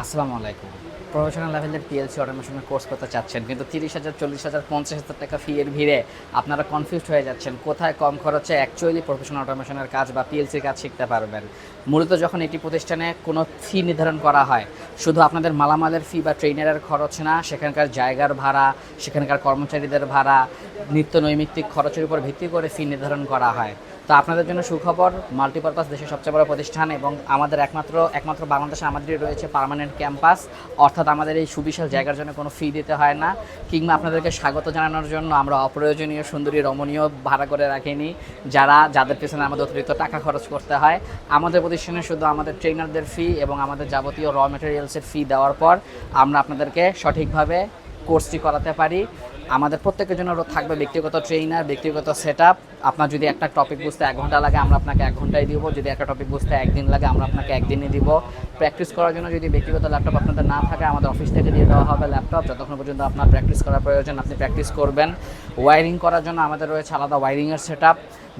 আসসালামু আলাইকুম। প্রফেশনাল লেভেলের পিএলসি অটোমেশনের কোর্স করতে চাচ্ছেন, কিন্তু তিরিশ হাজার, চল্লিশ হাজার, পঞ্চাশ হাজার টাকা ফি এর ভিড়ে আপনারা কনফিউজ হয়ে যাচ্ছেন, কোথায় কম খরচে অ্যাকচুয়ালি প্রফেশনাল অটোমেশনের কাজ বা পিএলসির কাজ শিখতে পারবেন। মূলত যখন এটি প্রতিষ্ঠানে কোনো ফি নির্ধারণ করা হয়, শুধু আপনাদের মালামালের ফি বা ট্রেনারের খরচ না, সেখানকার জায়গার ভাড়া, সেখানকার কর্মচারীদের ভাড়া নিত্য নৈমিত্তিক খরচের উপর ভিত্তি করে ফি নির্ধারণ করা হয়। তো আপনাদের জন্য সুখবর মাল্টিপারপাস দেশের সবচেয়ে বড় প্রতিষ্ঠান এবং আমাদের একমাত্র একমাত্র বাংলাদেশে আমাদেরই রয়েছে পার্মানেন্ট ক্যাম্পাস অর্থাৎ আমাদের এই সুবিশাল জায়গার জন্য কোনো ফি দিতে হয় না। কিংবা আপনাদেরকে স্বাগত জানানোর জন্য আমরা অপ্রয়োজনীয় সুন্দরী রমণীয় ভাড়া করে রাখিনি, যারা, যাদের পেছনে আমাদের অতিরিক্ত টাকা খরচ করতে হয়। আমাদের প্রতিষ্ঠানে শুধু আমাদের ট্রেনারদের ফি এবং আমাদের যাবতীয় র মেটেরিয়ালসের ফি দেওয়ার পর আমরা আপনাদেরকে সঠিকভাবে কোর্সটি করাতে পারি। আমাদের প্রত্যেকের জন্য থাকবে ব্যক্তিগত ট্রেনার ব্যক্তিগত সেট আপনার যদি একটা টপিক বুঝতে এক ঘণ্টা লাগে, আমরা আপনাকে এক ঘন্টায় দিব। যদি একটা টপিক বুঝতে একদিন লাগে, আমরা আপনাকে একদিনই দিব। প্র্যাকটিস করার জন্য যদি ব্যক্তিগত ল্যাপটপ আপনাদের না থাকে, আমাদের অফিস থেকে দিয়ে দেওয়া হবে ল্যাপটপ যতক্ষণ পর্যন্ত আপনার প্র্যাকটিস করার প্রয়োজন, আপনি প্র্যাকটিস করবেন। ওয়ারিং করার জন্য আমাদের রয়েছে আলাদা ওয়ারিংয়ের সেট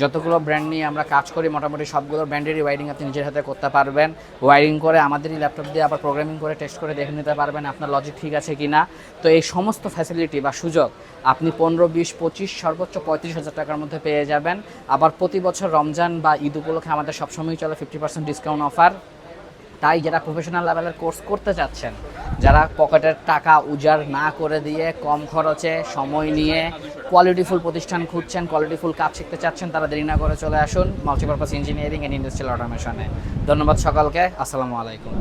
যতগুলো ব্র্যান্ড নিয়ে আমরা কাজ করি, মোটামুটি সবগুলো ব্র্যান্ডেরই ওয়ারিং আপনি নিজের হাতে করতে পারবেন। ওয়ারিং করে আমাদেরই ল্যাপটপ দিয়ে আবার প্রোগ্রামিং করে টেস্ট করে দেখে নিতে পারবেন আপনার লজিক ঠিক আছে কি না তো এই সমস্ত ফ্যাসিলিটি বা সুযোগ আপনি পনেরো, বিশ, পঁচিশ, সর্বোচ্চ পঁয়ত্রিশ হাজার টাকার মধ্যে পেয়ে যাবেন। আবার প্রতি বছর রমজান বা ঈদ উপলক্ষে আমাদের সবসময়ই চলে ফিফটি পার্সেন্ট ডিসকাউন্ট অফার তাই যারা প্রফেশনাল লেভেলের কোর্স করতে চাচ্ছেন যারা পকেটের টাকা উজাড় না করে দিয়ে কম খরচে সময় নিয়ে কোয়ালিটিফুল প্রতিষ্ঠান খুঁজছেন কোয়ালিটিফুল কাজ শিখতে চাচ্ছেন, তারা দেরি না করে চলে আসুন মাল্টিপারপাস ইঞ্জিনিয়ারিং অ্যান্ড ইন্ডাস্ট্রিয়াল অটোমেশনে ধন্যবাদ সকালকে, আসসালামু আলাইকুম।